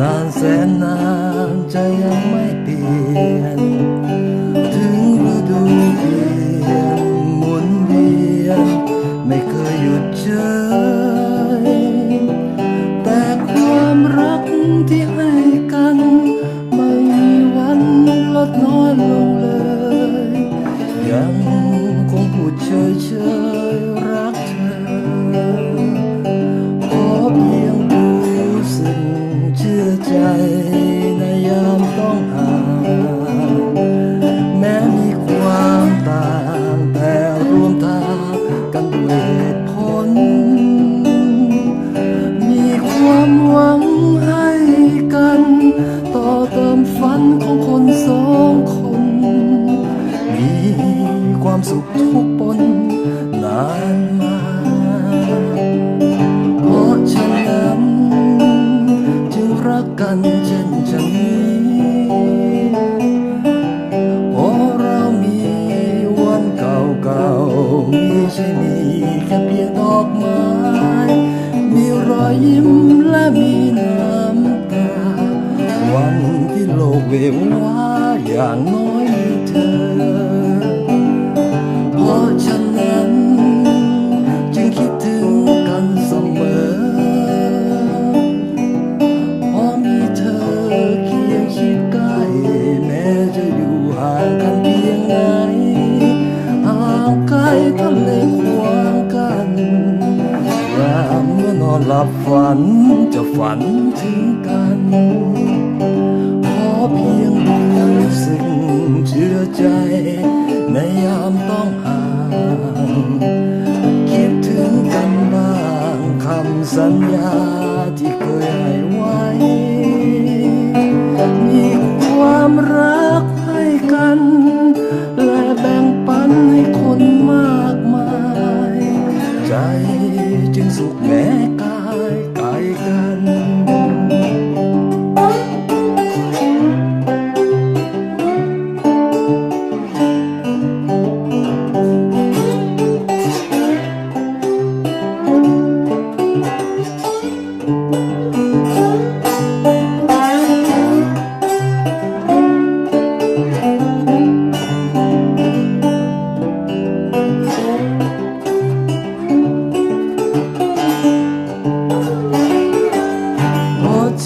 นานแสนนานจะยังไม่เปลี่ยน ความหวังให้กัน ต่อเติมฝันของคนสองคน มีความสุขทุกปนนานมาเพราะฉะนั้นจึงรักกันเช่นฉันนี้เพราะเรามีวันเก่าๆมีใช่มีแค่ เววาอย่างน้อยเธอ เพราะฉะนั้นจึงคิดถึงกันเสมอเพราะมีเธอเคียงชิดใกล้แม้จะอยู่ห่างกันเพียงไหนห่างไกลทะเลขวางกันยามเมื่อนอนหลับฝันจะฝันถึงกัน ใจ ในยามต้องห่าง คิดถึงกันบ้างคำสัญญาที่เคยให้ไว้ มีความรักให้กัน และแบ่งปันให้คนมากมาย ใจจึงสุขแม้กายไกลกัน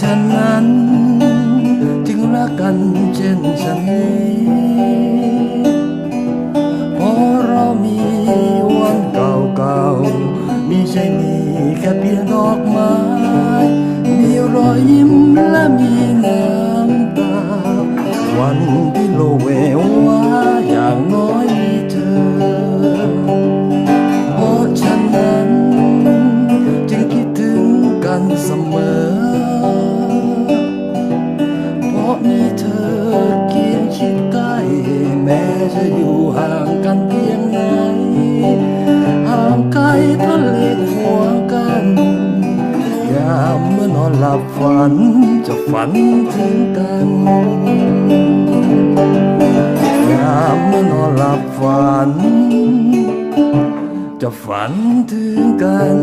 ฉะนั้นจึงรักกันเช่นฉันนี้ จะอยู่ห่างกันเพียงไหนห่างไกลทะเลขวงกัน ยามเมื่อนอนหลับฝันจะฝันถึงกัน ยามเมื่อนอนหลับฝัน จะฝันถึงกัน